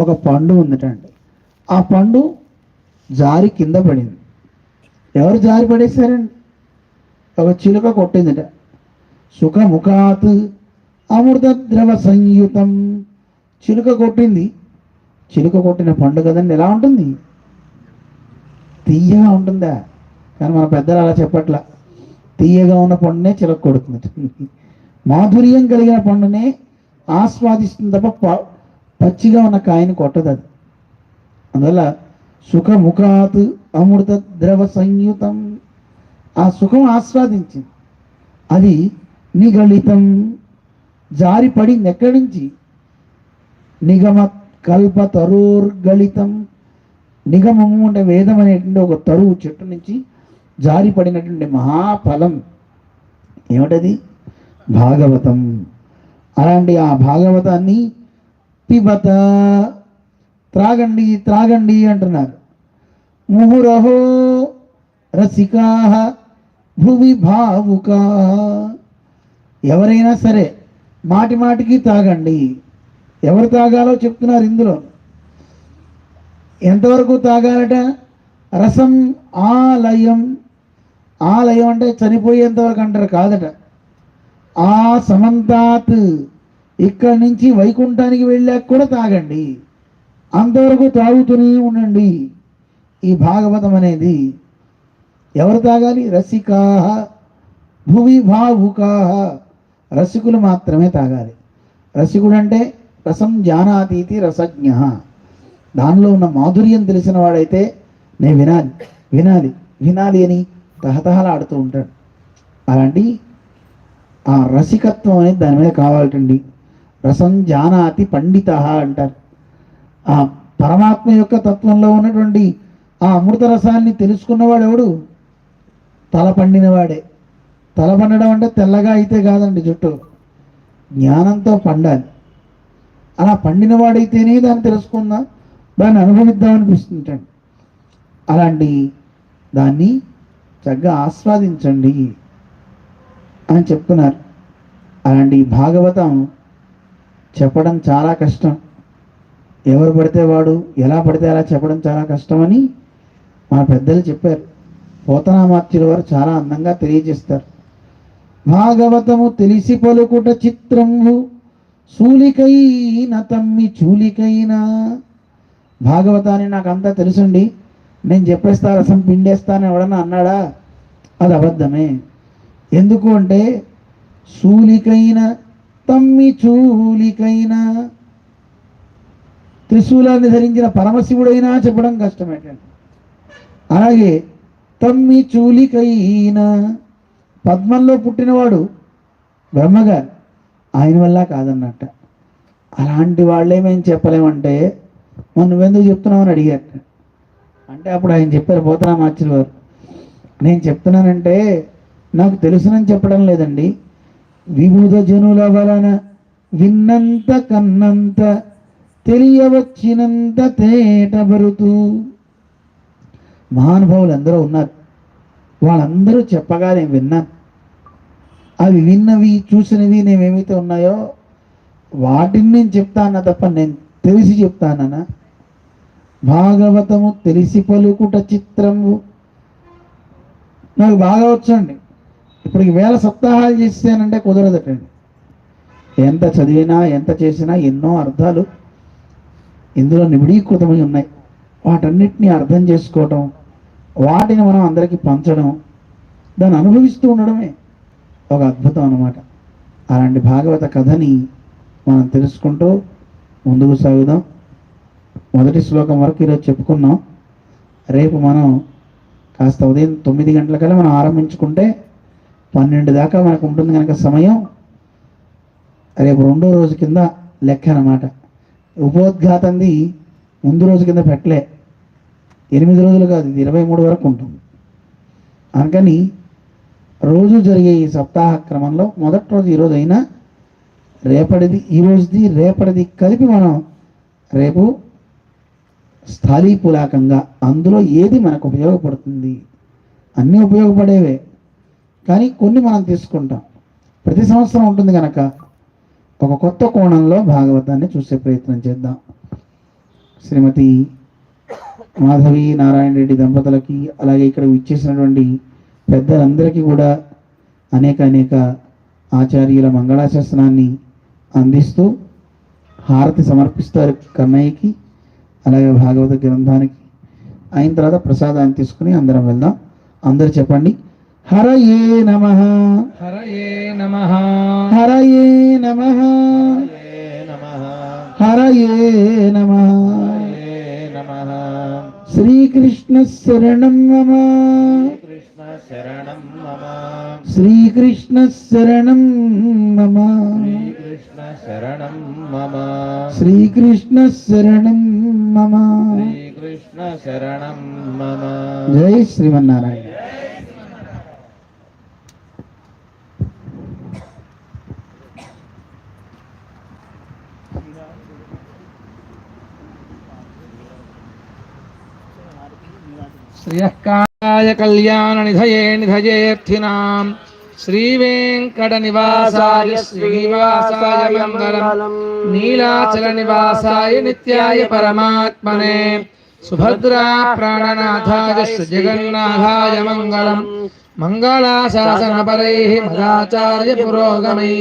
ఒక పండు ఉందటండి. ఆ పండు జారి కింద పడింది. ఎవరు జారి పడేశారండి? ఒక చిలుక కొట్టిందిట. సుఖముఖాత్ అమృత ద్రవ సంయుతం. చిలుక కొట్టింది. చిలుక కొట్టిన పండు కదండి ఎలా ఉంటుంది? తీయగా ఉంటుందా? కానీ మన పెద్దలు అలా చెప్పట్లా. తీయగా ఉన్న పండునే చిలక కొడుతుంది మాధుర్యం కలిగిన పండునే ఆస్వాదిస్తుంది తప్ప పచ్చిగా ఉన్న కాయను కొట్టదు అది. అందువల్ల సుఖముఖాత్ అమృత ద్రవ సంయుతం. ఆ సుఖం ఆస్వాదించింది. అది నిగళితం. జారి పడింది ఎక్కడి నుంచి నిగమ కల్ప తరోర్గళితం. నిగమము అంటే వేదం అనేటువంటి ఒక తరువు చెట్టు నుంచి జారి పడినటువంటి మహాఫలం. ఏమిటది? భాగవతం. అలాంటి ఆ భాగవతాన్ని పిబత త్రాగండి త్రాగండి అంటున్నారు. ముహురహో రసికా భూమి భావుకా. ఎవరైనా సరే మాటి మాటికి తాగండి ఎవరు తాగాలో చెప్తున్నారు ఇందులో. ఎంతవరకు తాగాలట రసం ఆలయం. ఆలయం అంటే చనిపోయేంతవరకు అంటారు కాదట. ఆ సమంతాత్ ఇక్కడి నుంచి వైకుంఠానికి వెళ్ళాక కూడా తాగండి. అంతవరకు తాగుతూనే ఉండండి. ఈ భాగవతం అనేది ఎవరు తాగాలి? రసికా భువి భావుకా రసికులు మాత్రమే తాగాలి. రసికుడు అంటే రసం జానాతీతి రసజ్ఞ. దానిలో ఉన్న మాధుర్యం తెలిసిన వాడైతే నేను వినాలి. వినాలి. వినాలి అని తహతహలాడుతూ ఉంటాడు. అలాంటి ఆ రసికత్వం అనేది దాని మీద కావాలటండి. రసం జానాతి పండిత అంటారు. ఆ పరమాత్మ యొక్క తత్వంలో ఉన్నటువంటి ఆ అమృత రసాన్ని తెలుసుకున్నవాడు ఎవడు? తల పండినవాడే. తల పండడం అంటే తెల్లగా అయితే కాదండి జుట్టు. జ్ఞానంతో పండాలి. అలా పండినవాడైతేనే దాన్ని తెలుసుకుందాం? దాన్ని అనుభవిద్దాం అనిపిస్తుంటాడు అలాంటి దాన్ని చక్కగా ఆస్వాదించండి అని చెప్తున్నారు. అలాంటి భాగవతం చెప్పడం చాలా కష్టం. ఎవరు పడితే వాడు ఎలా పడితే అలా చెప్పడం చాలా కష్టమని మా పెద్దలు చెప్పారు. పోతనామాత్యుల వారు చాలా అందంగా తెలియజేస్తారు. భాగవతము తెలిసి పలుకుట చిత్రము సూలికైన తమ్మి చూలికైన. భాగవతాన్ని నాకు అంతా తెలుసుండి. నేను చెప్పేస్తా రసం పిండేస్తాను ఎవడన్నా అన్నాడా? అది అబద్ధమే. ఎందుకు అంటే సూలికైన తమ్మి చూలికైనా. త్రిశూలాన్ని ధరించిన పరమశివుడైనా చెప్పడం కష్టమేటండి. అలాగే తమ్మి చూలికైనా. పద్మంలో పుట్టినవాడు బ్రహ్మగారు. ఆయన వల్ల కాదన్నట్ట. అలాంటి వాళ్ళే మేము చెప్పలేమంటే "మరి నువ్వెందుకు చెప్తున్నావు అని అడిగారు అంటే అప్పుడు ఆయన చెప్పారు పోతనా వారు నేను చెప్తున్నానంటే నాకు తెలుసునని చెప్పడం లేదండి. విముద జనుల వలన విన్నంత కన్నంత తెలియవచ్చినంత తేటబరుతూ మహానుభావులు అందరూ ఉన్నారు. వాళ్ళందరూ చెప్పగా నేను విన్నాను. అవి విన్నవి చూసినవి నేనేమైతే ఉన్నాయో వాటిని నేను చెప్తానా తప్ప నేను తెలిసి చెప్తానా భాగవతము తెలిసి పలుకుట చిత్రము. నాకు బాగా వచ్చండి ఇప్పటికి వేల సప్తాహాలు చేసానంటే కుదరదటండి. ఎంత చదివినా ఎంత చేసినా ఎన్నో అర్థాలు ఇందులో నిబిడీకృతమై ఉన్నాయి. వాటన్నిటిని అర్థం చేసుకోవటం వాటిని మనం అందరికీ పంచడం దాన్ని అనుభవిస్తూ ఉండడమే ఒక అద్భుతం అన్నమాట. అలాంటి భాగవత కథని మనం తెలుసుకుంటూ ముందుకు సాగుదాం. మొదటి శ్లోకం వరకు ఈరోజు చెప్పుకున్నాం. రేపు మనం కాస్త ఉదయం తొమ్మిది గంటలకల్లా మనం ఆరంభించుకుంటే పన్నెండు దాకా మనకు ఉంటుంది కనుక సమయం రేపు రెండో రోజు కింద లెక్క అన్నమాట. ఉపోద్ఘాతంది ముందు రోజు కింద పెట్టలే. ఎనిమిది రోజులు కాదు ఇది ఇరవై మూడు వరకు ఉంటుంది. అందుకని రోజు జరిగే ఈ సప్తాహ క్రమంలో మొదటి రోజు ఈరోజు అయినా రేపటిది ఈ రోజుది రేపటిది కలిపి మనం రేపు స్థాళీపులాకంగా అందులో ఏది మనకు ఉపయోగపడుతుంది? అన్నీ ఉపయోగపడేవే. కానీ కొన్ని మనం తీసుకుంటాం. ప్రతి సంవత్సరం ఉంటుంది కనుక ఒక కొత్త కోణంలో భాగవతాన్ని చూసే ప్రయత్నం చేద్దాం. శ్రీమతి మాధవి నారాయణ రెడ్డి దంపతులకి అలాగే ఇక్కడ విచ్చేసినటువంటి పెద్దలందరికీ కూడా అనేక అనేక ఆచార్యుల మంగళాశాసనాన్ని అందిస్తూ హారతి సమర్పిస్తారు కన్నయ్యకి అలాగే భాగవత గ్రంథానికి. అయిన తర్వాత ప్రసాదాన్ని తీసుకుని అందరం వెళ్దాం. అందరు చెప్పండి. హరయే నమ. హరయే నమ. హరయే నమ. హరయే నమ. శ్రీకృష్ణ శరణం మమ శ్రీకృష్ణ శరణం మమ కృష్ణ శరణం మమ శ్రీకృష్ణ శరణం మమ శ్రీకృష్ణ శరణం మమ జై శ్రీమన్నారాయణ. శ్రియకాయ కళ్యాణ నిధయే నిధయేర్థినాం శ్రీవేంకట నివాసాయ శ్రీనివాసాయ మంగళం నీలాచల నివాసాయ నిత్యాయ పరమాత్మనే సుభద్రా ప్రాణనాథాయ జగన్నాథాయ మంగళం మంగళాశాసనపరైః మదాచార్య పురోగమై